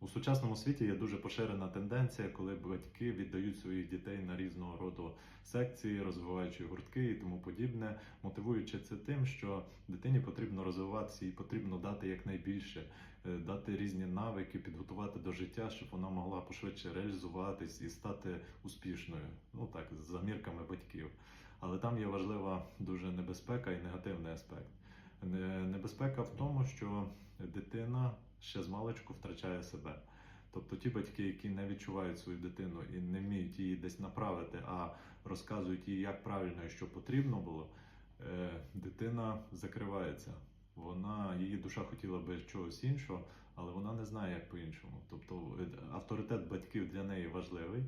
У сучасному світі є дуже поширена тенденція, коли батьки віддають своїх дітей на різного роду секції, розвиваючи гуртки і тому подібне, мотивуючи це тим, що дитині потрібно розвиватися і потрібно дати якнайбільше, е, дати різні навики, підготувати до життя, щоб вона могла пошвидше реалізуватись і стати успішною. Ну так, за мірками батьків. Але там є важлива дуже небезпека і негативний аспект. Не- Небезпека в тому, що дитина ще з маличку втрачає себе. Тобто ті батьки, які не відчувають свою дитину і не вміють її десь направити, а розказують їй, як правильно і що потрібно було, е, дитина закривається. Вона її душа хотіла би чогось іншого, але вона не знає, як по-іншому. Тобто е, авторитет батьків для неї важливий,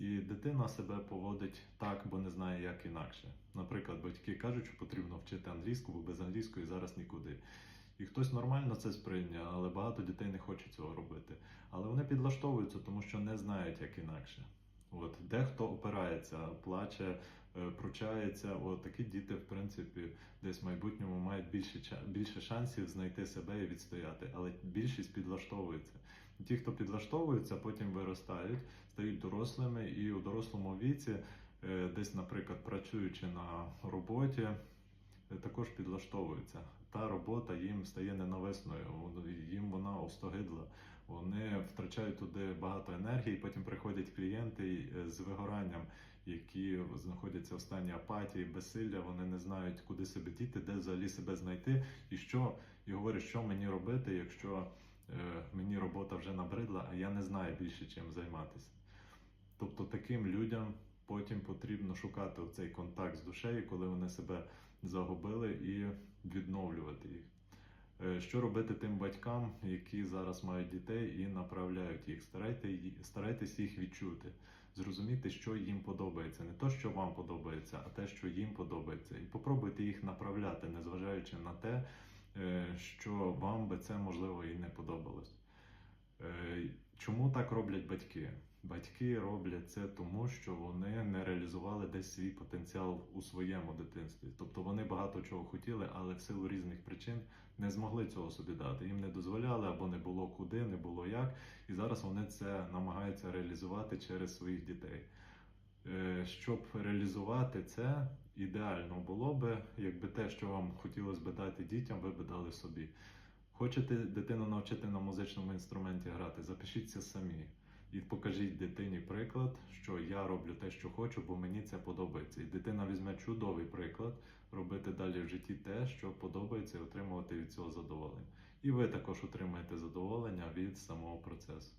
і дитина себе поводить так, бо не знає, як інакше. Наприклад, батьки кажуть, що потрібно вчити англійську, бо без англійської зараз нікуди. І хтось нормально це сприйняв, але багато дітей не хочуть цього робити. Але вони підлаштовуються, тому що не знають, як інакше. От дехто опирається, плаче, е, пручається. От такі діти, в принципі, десь в майбутньому мають більше більше шансів знайти себе і відстояти. Але більшість підлаштовується. Ті, хто підлаштовується, потім виростають, стають дорослими, і у дорослому віці, е, десь, наприклад, працюючи на роботі, е, також підлаштовуються. Та робота їм стає ненависною, їм вона остогидла. Вони втрачають туди багато енергії, потім приходять клієнти е, з вигоранням, які знаходяться в стані апатії, безсилля, вони не знають, куди себе діти, де взагалі себе знайти, і що, і говорять, що мені робити, якщо е, мені робота вже набридла, а я не знаю більше чим займатися. Тобто таким людям потім потрібно шукати цей контакт з душею, коли вони себе загубили, і відновлювати їх. Е, Що робити тим батькам, які зараз мають дітей і направляють їх? Старайтесь їх відчути, зрозуміти, що їм подобається, не то, що вам подобається, а те, що їм подобається. І попробуйте їх направляти, незважаючи на те, е, що вам би це можливо і не подобалось. Чому так роблять батьки? Батьки роблять це тому, що вони не реалізували десь свій потенціал у своєму дитинстві. Тобто вони багато чого хотіли, але в силу різних причин не змогли цього собі дати. Їм не дозволяли або не було куди, не було як. І зараз вони це намагаються реалізувати через своїх дітей. Е, Щоб реалізувати це, ідеально було би, якби те, що вам хотілося би дати дітям, ви би дали собі. Хочете дитину навчити на музичному інструменті грати, запишіться самі. І покажіть дитині приклад, що я роблю те, що хочу, бо мені це подобається. І дитина візьме чудовий приклад робити далі в житті те, що подобається, і отримувати від цього задоволення. І ви також отримаєте задоволення від самого процесу.